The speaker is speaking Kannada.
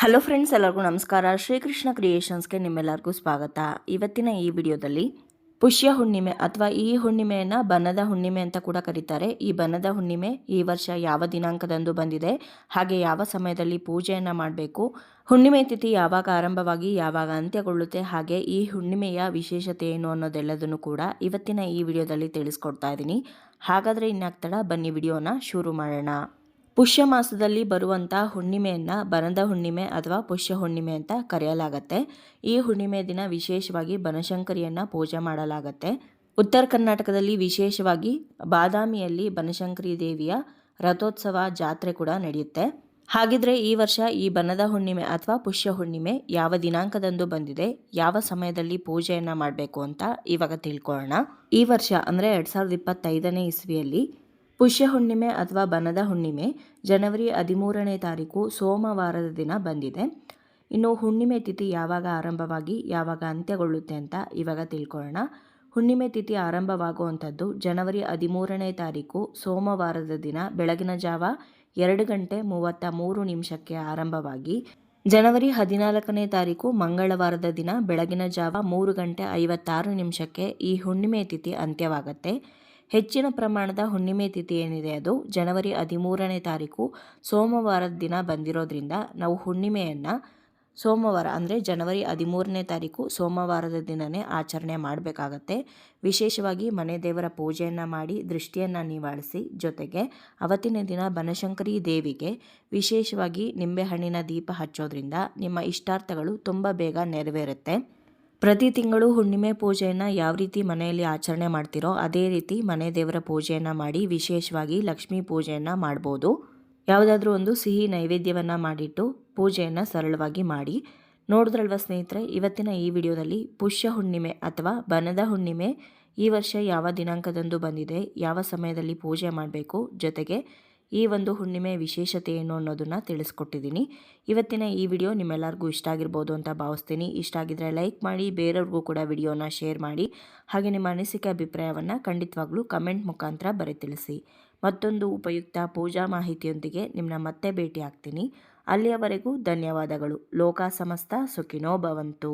ಹಲೋ ಫ್ರೆಂಡ್ಸ್, ಎಲ್ಲರಿಗೂ ನಮಸ್ಕಾರ. ಶ್ರೀಕೃಷ್ಣ ಕ್ರಿಯೇಷನ್ಸ್ಗೆ ನಿಮ್ಮೆಲ್ಲರಿಗೂ ಸ್ವಾಗತ. ಇವತ್ತಿನ ಈ ವಿಡಿಯೋದಲ್ಲಿ ಪುಷ್ಯ ಹುಣ್ಣಿಮೆ ಅಥವಾ ಈ ಹುಣ್ಣಿಮೆಯನ್ನು ಬನದ ಹುಣ್ಣಿಮೆ ಅಂತ ಕೂಡ ಕರೀತಾರೆ. ಈ ಬನದ ಹುಣ್ಣಿಮೆ ಈ ವರ್ಷ ಯಾವ ದಿನಾಂಕದಂದು ಬಂದಿದೆ, ಹಾಗೆ ಯಾವ ಸಮಯದಲ್ಲಿ ಪೂಜೆಯನ್ನು ಮಾಡಬೇಕು, ಹುಣ್ಣಿಮೆ ತಿಥಿ ಯಾವಾಗ ಆರಂಭವಾಗಿ ಯಾವಾಗ ಅಂತ್ಯಗೊಳ್ಳುತ್ತೆ, ಹಾಗೆ ಈ ಹುಣ್ಣಿಮೆಯ ವಿಶೇಷತೆ ಏನು ಅನ್ನೋದೆಲ್ಲದನ್ನು ಕೂಡ ಇವತ್ತಿನ ಈ ವಿಡಿಯೋದಲ್ಲಿ ತಿಳಿಸ್ಕೊಡ್ತಾ ಇದ್ದೀನಿ. ಹಾಗಾದರೆ ಇನ್ನಾಗ್ತಡ ಬನ್ನಿ ವಿಡಿಯೋನ ಶುರು ಮಾಡೋಣ. ಪುಷ್ಯ ಮಾಸದಲ್ಲಿ ಬರುವಂಥ ಹುಣ್ಣಿಮೆಯನ್ನು, ಬನದ ಹುಣ್ಣಿಮೆ ಅಥವಾ ಪುಷ್ಯ ಹುಣ್ಣಿಮೆ ಅಂತ ಕರೆಯಲಾಗತ್ತೆ. ಈ ಹುಣ್ಣಿಮೆ ದಿನ ವಿಶೇಷವಾಗಿ ಬನಶಂಕರಿಯನ್ನು ಪೂಜೆ ಮಾಡಲಾಗತ್ತೆ. ಉತ್ತರ ಕರ್ನಾಟಕದಲ್ಲಿ ವಿಶೇಷವಾಗಿ ಬಾದಾಮಿಯಲ್ಲಿ ಬನಶಂಕರಿ ದೇವಿಯ ರಥೋತ್ಸವ ಜಾತ್ರೆ ಕೂಡ ನಡೆಯುತ್ತೆ. ಹಾಗಿದ್ರೆ ಈ ವರ್ಷ ಈ ಬನದ ಹುಣ್ಣಿಮೆ ಅಥವಾ ಪುಷ್ಯ ಹುಣ್ಣಿಮೆ ಯಾವ ದಿನಾಂಕದಂದು ಬಂದಿದೆ, ಯಾವ ಸಮಯದಲ್ಲಿ ಪೂಜೆಯನ್ನು ಮಾಡಬೇಕು ಅಂತ ಇವಾಗ ತಿಳ್ಕೊಳ್ಳೋಣ. ಈ ವರ್ಷ ಅಂದರೆ ಎರಡು ಸಾವಿರದ ಇಪ್ಪತ್ತೈದನೇ ಇಸ್ವಿಯಲ್ಲಿ ಪುಷ್ಯ ಹುಣ್ಣಿಮೆ ಅಥವಾ ಬನದ ಹುಣ್ಣಿಮೆ, ಜನವರಿ ಹದಿಮೂರನೇ ತಾರೀಕು ಸೋಮವಾರದ ದಿನ ಬಂದಿದೆ. ಇನ್ನು ಹುಣ್ಣಿಮೆ ತಿಥಿ ಯಾವಾಗ ಆರಂಭವಾಗಿ, ಯಾವಾಗ ಅಂತ್ಯಗೊಳ್ಳುತ್ತೆ ಅಂತ ಇವಾಗ ತಿಳ್ಕೊಳ್ಳೋಣ. ಹುಣ್ಣಿಮೆ ತಿಥಿ ಆರಂಭವಾಗುವಂಥದ್ದು ಜನವರಿ ಹದಿಮೂರನೇ ತಾರೀಕು ಸೋಮವಾರದ ದಿನ ಬೆಳಗಿನ ಜಾವ ಎರಡು ಗಂಟೆ ಮೂವತ್ತ ಮೂರು ನಿಮಿಷಕ್ಕೆ ಆರಂಭವಾಗಿ, ಜನವರಿ ಹದಿನಾಲ್ಕನೇ ತಾರೀಕು ಮಂಗಳವಾರದ ದಿನ ಬೆಳಗಿನ ಜಾವ ಮೂರು ಗಂಟೆ ಐವತ್ತಾರು ನಿಮಿಷಕ್ಕೆ ಈ ಹುಣ್ಣಿಮೆ ತಿಥಿ ಅಂತ್ಯವಾಗುತ್ತೆ. ಹೆಚ್ಚಿನ ಪ್ರಮಾಣದ ಹುಣ್ಣಿಮೆ ತಿಥಿ ಏನಿದೆ ಅದು? ಜನವರಿ ಹದಿಮೂರನೇ ತಾರೀಕು ಸೋಮವಾರದ ದಿನ ಬಂದಿರೋದ್ರಿಂದ ನಾವು ಹುಣ್ಣಿಮೆಯನ್ನು ಸೋಮವಾರ ಅಂದರೆ ಜನವರಿ ಹದಿಮೂರನೇ ತಾರೀಕು ಸೋಮವಾರದ ದಿನವೇ ಆಚರಣೆ ಮಾಡಬೇಕಾಗತ್ತೆ. ವಿಶೇಷವಾಗಿ ಮನೆ ದೇವರ ಪೂಜೆಯನ್ನು ಮಾಡಿ ದೃಷ್ಟಿಯನ್ನು ನಿವಾರಿಸಿ ಜೊತೆಗೆ ಅವತ್ತಿನ ದಿನ ಬನಶಂಕರಿ ದೇವಿಗೆ ವಿಶೇಷವಾಗಿ ನಿಂಬೆಹಣ್ಣಿನ ದೀಪ ಹಚ್ಚೋದ್ರಿಂದ ನಿಮ್ಮ ಇಷ್ಟಾರ್ಥಗಳು ತುಂಬ ಬೇಗ ನೆರವೇರುತ್ತೆ. ಪ್ರತಿ ತಿಂಗಳು ಹುಣ್ಣಿಮೆ ಪೂಜೆಯನ್ನು ಯಾವ ರೀತಿ ಮನೆಯಲ್ಲಿ ಆಚರಣೆ ಮಾಡ್ತೀರೋ ಅದೇ ರೀತಿ ಮನೆ ದೇವರ ಪೂಜೆಯನ್ನು ಮಾಡಿ ವಿಶೇಷವಾಗಿ ಲಕ್ಷ್ಮೀ ಪೂಜೆಯನ್ನು ಮಾಡ್ಬೋದು. ಯಾವುದಾದ್ರೂ ಒಂದು ಸಿಹಿ ನೈವೇದ್ಯವನ್ನು ಮಾಡಿಟ್ಟು ಪೂಜೆಯನ್ನು ಸರಳವಾಗಿ ಮಾಡಿ. ನೋಡಿದ್ರಲ್ವ ಸ್ನೇಹಿತರೆ, ಇವತ್ತಿನ ಈ ವಿಡಿಯೋದಲ್ಲಿ ಪುಷ್ಯ ಹುಣ್ಣಿಮೆ ಅಥವಾ ಬನದ ಹುಣ್ಣಿಮೆ ಈ ವರ್ಷ ಯಾವ ದಿನಾಂಕದಂದು ಬಂದಿದೆ, ಯಾವ ಸಮಯದಲ್ಲಿ ಪೂಜೆ ಮಾಡಬೇಕು, ಜೊತೆಗೆ ಈ ಒಂದು ಹುಣ್ಣಿಮೆ ವಿಶೇಷತೆ ಏನು ಅನ್ನೋದನ್ನು ತಿಳಿಸ್ಕೊಟ್ಟಿದ್ದೀನಿ. ಇವತ್ತಿನ ಈ ವಿಡಿಯೋ ನಿಮ್ಮೆಲ್ಲರಿಗೂ ಇಷ್ಟ ಆಗಿರ್ಬೋದು ಅಂತ ಭಾವಿಸ್ತೀನಿ. ಇಷ್ಟ ಆಗಿದ್ರೆ ಲೈಕ್ ಮಾಡಿ, ಬೇರೆಯವ್ರಿಗೂ ಕೂಡ ವಿಡಿಯೋನ ಶೇರ್ ಮಾಡಿ, ಹಾಗೆ ನಿಮ್ಮ ಅನಿಸಿಕೆ, ಅಭಿಪ್ರಾಯವನ್ನು ಖಂಡಿತವಾಗ್ಲೂ ಕಮೆಂಟ್ ಮುಖಾಂತರ ಬರೆ ತಿಳಿಸಿ ಮತ್ತೊಂದು ಉಪಯುಕ್ತ ಪೂಜಾ ಮಾಹಿತಿಯೊಂದಿಗೆ ನಿಮ್ಮನ್ನ ಮತ್ತೆ ಭೇಟಿ ಆಗ್ತೀನಿ ಅಲ್ಲಿಯವರೆಗೂ ಧನ್ಯವಾದಗಳು. ಲೋಕ ಸಮಸ್ತ ಸುಖಿನೋ ಭವಂತು.